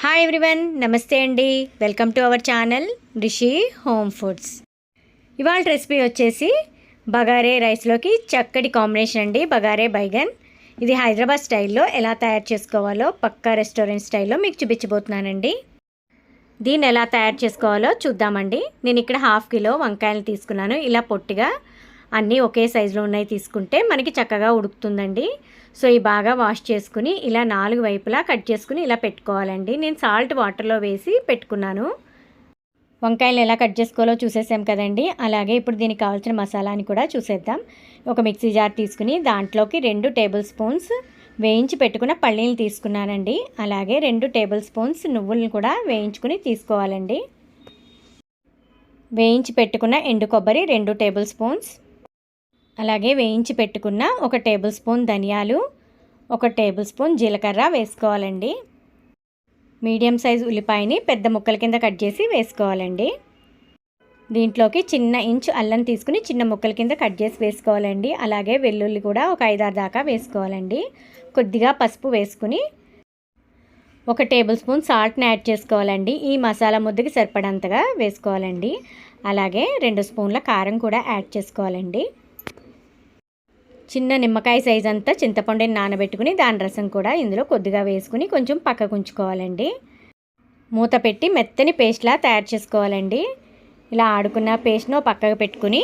Hi everyone నమస్తే అండి. Welcome to our channel Rishi home foods ఇవాళ రెసిపీ వచ్చేసి బగారే రైస్లోకి చక్కటి కాంబినేషన్ అండి బగారే బైగన్. ఇది హైదరాబాద్ స్టైల్లో ఎలా తయారు చేసుకోవాలో పక్కా రెస్టారెంట్ స్టైల్లో మీకు చూపించబోతున్నానండి. దీన్ని ఎలా తయారు చేసుకోవాలో చూద్దామండి. నేను ఇక్కడ హాఫ్ కిలో వంకాయలు తీసుకున్నాను ఇలా పొట్టిగా అన్నీ ఒకే సైజులో ఉన్నాయి తీసుకుంటే మనకి చక్కగా ఉడుకుతుందండి. సో ఈ బాగా వాష్ చేసుకుని ఇలా నాలుగు వైపులా కట్ చేసుకుని ఇలా పెట్టుకోవాలండి. నేను సాల్ట్ వాటర్లో వేసి పెట్టుకున్నాను. వంకాయలు ఎలా కట్ చేసుకోవాలో చూసేసాం కదండి. అలాగే ఇప్పుడు దీనికి కావాల్సిన మసాలాని కూడా చూసేద్దాం. ఒక మిక్సీ జార్ తీసుకుని దాంట్లోకి రెండు టేబుల్ స్పూన్స్ వేయించి పెట్టుకున్న పల్లీలు తీసుకున్నానండి. అలాగే రెండు టేబుల్ స్పూన్స్ నువ్వులను కూడా వేయించుకుని తీసుకోవాలండి. వేయించి పెట్టుకున్న ఎండు కొబ్బరి రెండు టేబుల్ స్పూన్స్ అలాగే వేయించి పెట్టుకున్న ఒక టేబుల్ స్పూన్ ధనియాలు ఒక టేబుల్ స్పూన్ జీలకర్ర వేసుకోవాలండి. మీడియం సైజ్ ఉల్లిపాయని పెద్ద ముక్కల కింద కట్ చేసి వేసుకోవాలండి. దీంట్లోకి చిన్న ఇంచు అల్లం తీసుకుని చిన్న ముక్కల కింద కట్ చేసి వేసుకోవాలండి. అలాగే వెల్లుల్లి కూడా ఒక ఐదారు దాకా వేసుకోవాలండి. కొద్దిగా పసుపు వేసుకుని ఒక టేబుల్ స్పూన్ సాల్ట్ని యాడ్ చేసుకోవాలండి. ఈ మసాలా ముద్దకి సరిపడంతగా వేసుకోవాలండి. అలాగే రెండు స్పూన్ల కారం కూడా యాడ్ చేసుకోవాలండి. చిన్న నిమ్మకాయ సైజ్ అంతా చింతపండుని నానబెట్టుకుని దాని రసం కూడా ఇందులో కొద్దిగా వేసుకుని కొంచెం పక్కకు ఉంచుకోవాలండి. మూత పెట్టి మెత్తని పేస్ట్లా తయారు చేసుకోవాలండి. ఇలా ఆడుకున్న పేస్ట్ను పక్కకు పెట్టుకుని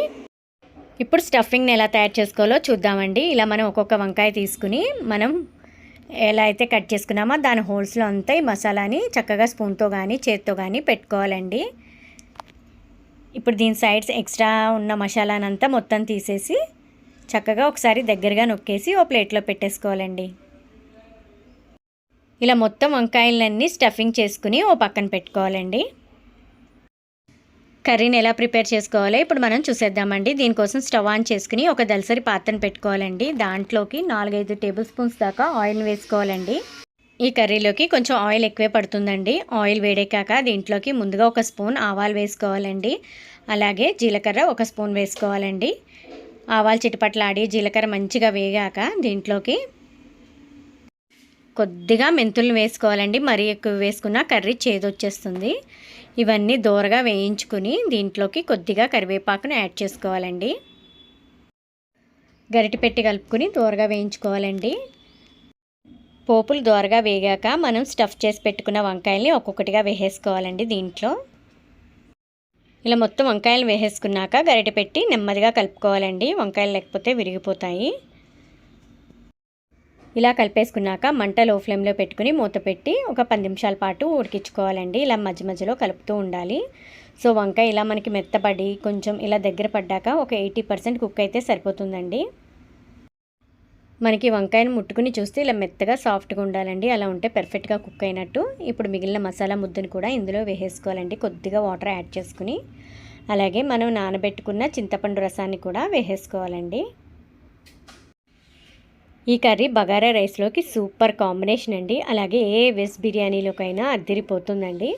ఇప్పుడు స్టఫింగ్ని ఎలా తయారు చేసుకోవాలో చూద్దామండి. ఇలా మనం ఒక్కొక్క వంకాయ తీసుకుని మనం ఎలా అయితే కట్ చేసుకున్నామో దాని హోల్స్లో అంతా ఈ మసాలాని చక్కగా స్పూన్తో కానీ చేత్తో కానీ పెట్టుకోవాలండి. ఇప్పుడు దీని సైడ్స్ ఎక్స్ట్రా ఉన్న మసాలానంతా మొత్తం తీసేసి చక్కగా ఒకసారి దగ్గరగా నొక్కేసి ఓ ప్లేట్లో పెట్టేసుకోవాలండి. ఇలా మొత్తం వంకాయలన్నీ స్టఫింగ్ చేసుకుని ఓ పక్కన పెట్టుకోవాలండి. కర్రీని ఎలా ప్రిపేర్ చేసుకోవాలో ఇప్పుడు మనం చూసేద్దామండి. దీనికోసం స్టవ్ ఆన్ చేసుకుని ఒక దలసరి పాత్రను పెట్టుకోవాలండి. దాంట్లోకి నాలుగైదు టేబుల్ స్పూన్స్ దాకా ఆయిల్ వేసుకోవాలండి. ఈ కర్రీలోకి కొంచెం ఆయిల్ ఎక్కువే పడుతుందండి. ఆయిల్ వేడెక్కాక దీంట్లోకి ముందుగా ఒక స్పూన్ ఆవాలు వేసుకోవాలండి. అలాగే జీలకర్ర ఒక స్పూన్ వేసుకోవాలండి. ఆవాలు చిటపట్లాడి జీలకర్ర మంచిగా వేగాక దీంట్లోకి కొద్దిగా మెంతులను వేసుకోవాలండి. మరీ ఎక్కువ వేసుకున్న కర్రీ చేదొచ్చేస్తుంది. ఇవన్నీ దూరగా వేయించుకుని దీంట్లోకి కొద్దిగా కరివేపాకును యాడ్ చేసుకోవాలండి. గరిటె పెట్టి కలుపుకుని దూరగా వేయించుకోవాలండి. పోపులు దూరగా వేగాక మనం స్టఫ్ చేసి పెట్టుకున్న వంకాయల్ని ఒక్కొక్కటిగా వేసేసుకోవాలండి దీంట్లో. ఇలా మొత్తం వంకాయలు వేసేసుకున్నాక గరిటె పెట్టి నెమ్మదిగా కలుపుకోవాలండి. వంకాయలు లేకపోతే విరిగిపోతాయి. ఇలా కలిపేసుకున్నాక మంట లో ఫ్లేమ్లో పెట్టుకుని మూత పెట్టి ఒక పది నిమిషాల పాటు ఉడికించుకోవాలండి. ఇలా మధ్య మధ్యలో కలుపుతూ ఉండాలి. సో వంకాయ ఇలా మనకి మెత్తపడి కొంచెం ఇలా దగ్గర పడ్డాక ఒక ఎయిటీ పర్సెంట్ కుక్ అయితే సరిపోతుందండి. మనకి వంకాయను ముట్టుకుని చూస్తే ఇలా మెత్తగా సాఫ్ట్గా ఉండాలండి. అలా ఉంటే పర్ఫెక్ట్గా కుక్ అయినట్టు. ఇప్పుడు మిగిలిన మసాలా ముద్దను కూడా ఇందులో వేసేసుకోవాలండి. కొద్దిగా వాటర్ యాడ్ చేసుకుని. అలాగే మనం నానబెట్టుకున్న చింతపండు రసాన్ని కూడా వేసేసుకోవాలండి. ఈ కర్రీ బగారా రైస్లోకి సూపర్ కాంబినేషన్ అండి. అలాగే ఏ వెజ్ బిర్యానీలోకైనా అద్దరిపోతుందండి.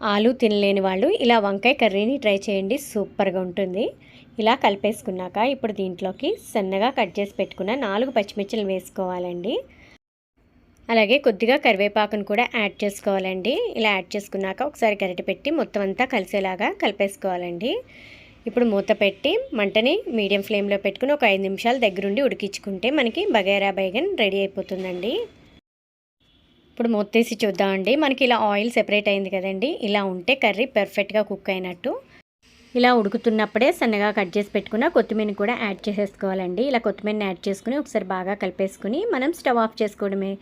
ఆలు తినలేని వాళ్ళు ఇలా వంకాయ కర్రీని ట్రై చేయండి సూపర్గా ఉంటుంది. ఇలా కలిపేసుకున్నాక ఇప్పుడు దీంట్లోకి సన్నగా కట్ చేసి పెట్టుకున్న నాలుగు పచ్చిమిర్చిలు వేసుకోవాలండి. అలాగే కొద్దిగా కరివేపాకును కూడా యాడ్ చేసుకోవాలండి. ఇలా యాడ్ చేసుకున్నాక ఒకసారి గరిటె పెట్టి మొత్తం అంతా కలిసేలాగా కలిపేసుకోవాలండి. ఇప్పుడు మూత పెట్టి మంటని మీడియం ఫ్లేమ్లో పెట్టుకుని ఒక ఐదు నిమిషాలు దగ్గరుండి ఉడికించుకుంటే మనకి బగేరా బైగన్ రెడీ అయిపోతుందండి. ఇప్పుడు మూత చూద్దామండి. మనకి ఇలా ఆయిల్ సెపరేట్ అయింది కదండి. ఇలా ఉంటే కర్రీ పర్ఫెక్ట్గా కుక్ అయినట్టు. ఇలా ఉడుకుతున్నప్పుడే సన్నగా కట్ చేసి పెట్టుకున్న కొత్తిమీరని కూడా యాడ్ చేసేసుకోవాలండి. ఇలా కొత్తిమీరని యాడ్ చేసుకుని ఒకసారి బాగా కలిపేసుకుని మనం స్టవ్ ఆఫ్ చేసుకోవడమే.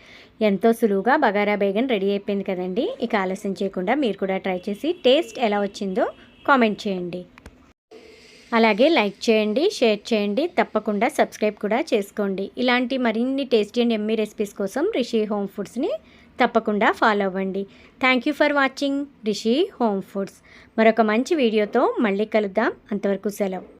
ఎంతో సులువుగా బగారా బేగన్ రెడీ అయిపోయింది కదండి. ఇక ఆలస్యం చేయకుండా మీరు కూడా ట్రై చేసి టేస్ట్ ఎలా వచ్చిందో కామెంట్ చేయండి. అలాగే లైక్ చేయండి షేర్ చేయండి. తప్పకుండా సబ్స్క్రైబ్ కూడా చేసుకోండి. ఇలాంటి మరిన్ని టేస్టీ అండ్ ఎమ్మీ రెసిపీస్ కోసం రిషి హోమ్ ఫుడ్స్ని తప్పకుండా ఫాలో అవ్వండి. Thank you for watching Rishi home foods మరొక మంచి వీడియోతో మళ్ళీ కలుద్దాం. అంతవరకు సెలవు.